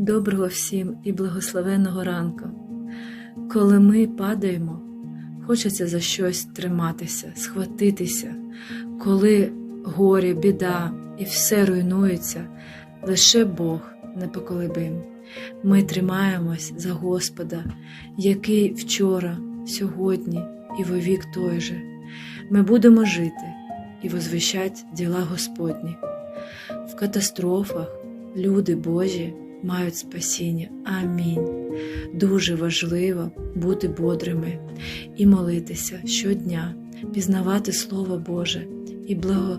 Доброго всім і благословенного ранку. Коли ми падаємо, хочеться за щось триматися, схватитися, коли горе, біда і все руйнується, лише Бог непоколебим. Ми тримаємось за Господа, який вчора, сьогодні і вовік той же. Ми будемо жити і возвищать діла Господні. В катастрофах люди Божі мають спасіння. Амінь. Дуже важливо бути бодрими і молитися щодня, пізнавати Слово Боже і благо...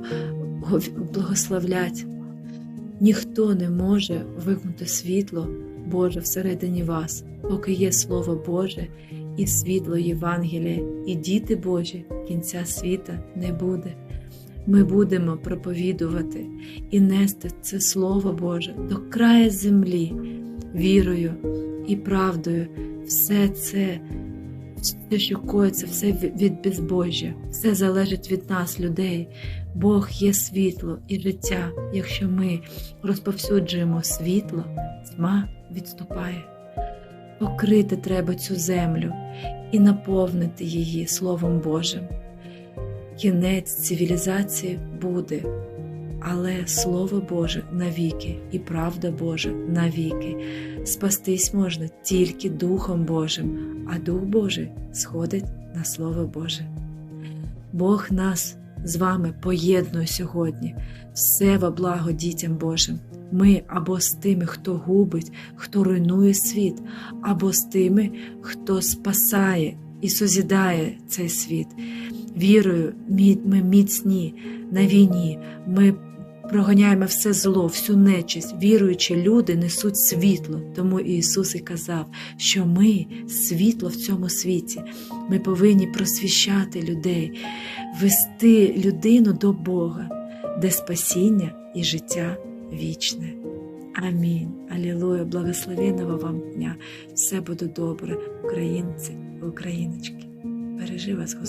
благословлять. Ніхто не може вимкнути світло Боже всередині вас, поки є Слово Боже і світло Євангелія, і діти Божі кінця світа не буде. Ми будемо проповідувати і нести це Слово Боже до краю землі, вірою і правдою. Все це, все, що коїться, все від безбожжя, все залежить від нас, людей. Бог є світло і життя. Якщо ми розповсюджуємо світло, тьма відступає. Покрити треба цю землю і наповнити її Словом Божим. Кінець цивілізації буде, але Слово Боже навіки і правда Божа навіки. Спастись можна тільки Духом Божим, а Дух Божий сходить на Слово Боже. Бог нас з вами поєднує сьогодні, все во благо дітям Божим. Ми або з тими, хто губить, хто руйнує світ, або з тими, хто спасає і созідає цей світ. Вірою, ми міцні на війні, ми проганяємо все зло, всю нечисть. Віруючі люди несуть світло. Тому Ісус і казав, що ми світло в цьому світі. Ми повинні просвіщати людей, вести людину до Бога, де спасіння і життя вічне. Амінь. Алілуя, благословенного вам дня. Все буде добре, українці, україночки. Бережи вас, Господь.